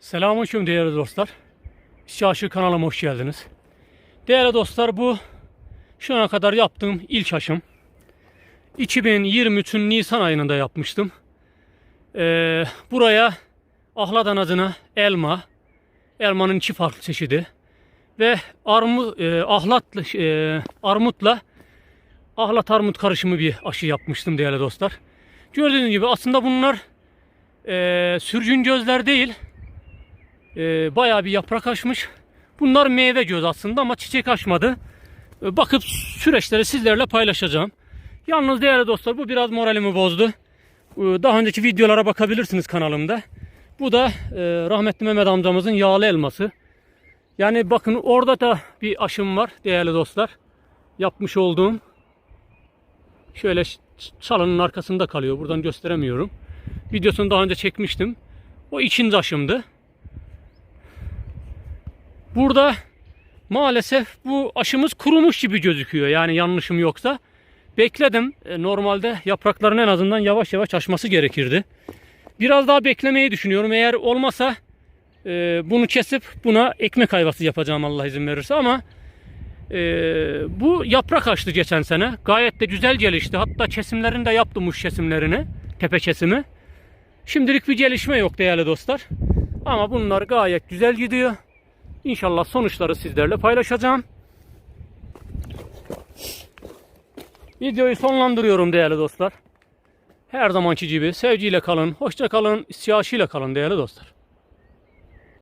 Selamünaleyküm değerli dostlar. Şaşı kanalıma hoş geldiniz. Değerli dostlar bu şu ana kadar yaptığım ilk aşım. 2023'ün Nisan ayında yapmıştım. Ee, buraya ahlat anadına elma, elmanın iki farklı çeşidi ve armu, e, ahlatla, e, armutla ahlat armut karışımı bir aşı yapmıştım değerli dostlar. Gördüğünüz gibi aslında bunlar e, sürgün gözler değil, e, bayağı bir yaprak açmış. Bunlar meyve göz aslında ama çiçek açmadı. E, bakıp süreçleri sizlerle paylaşacağım. Yalnız değerli dostlar bu biraz moralimi bozdu. E, daha önceki videolara bakabilirsiniz kanalımda. Bu da e, rahmetli Mehmet amcamızın yağlı elması. Yani bakın orada da bir aşım var değerli dostlar. Yapmış olduğum. Şöyle çalının arkasında kalıyor. Buradan gösteremiyorum. Videosunu daha önce çekmiştim. O ikinci aşımdı. Burada maalesef bu aşımız kurumuş gibi gözüküyor. Yani yanlışım yoksa. Bekledim. E, Normalde yaprakların en azından yavaş yavaş açması gerekirdi. Biraz daha beklemeyi düşünüyorum. Eğer olmasa e, bunu kesip buna ekmek ayvası yapacağım Allah izin verirse ama e, bu yaprak açtı geçen sene. Gayet de güzel gelişti. Hatta kesimlerini de yaptım uç kesimlerini. Tepe kesimi. Şimdilik bir gelişme yok değerli dostlar. Ama bunlar gayet güzel gidiyor. İnşallah sonuçları sizlerle paylaşacağım. Videoyu sonlandırıyorum değerli dostlar. Her zamanki gibi sevgiyle kalın, hoşça kalın, istiyacıyla kalın değerli dostlar.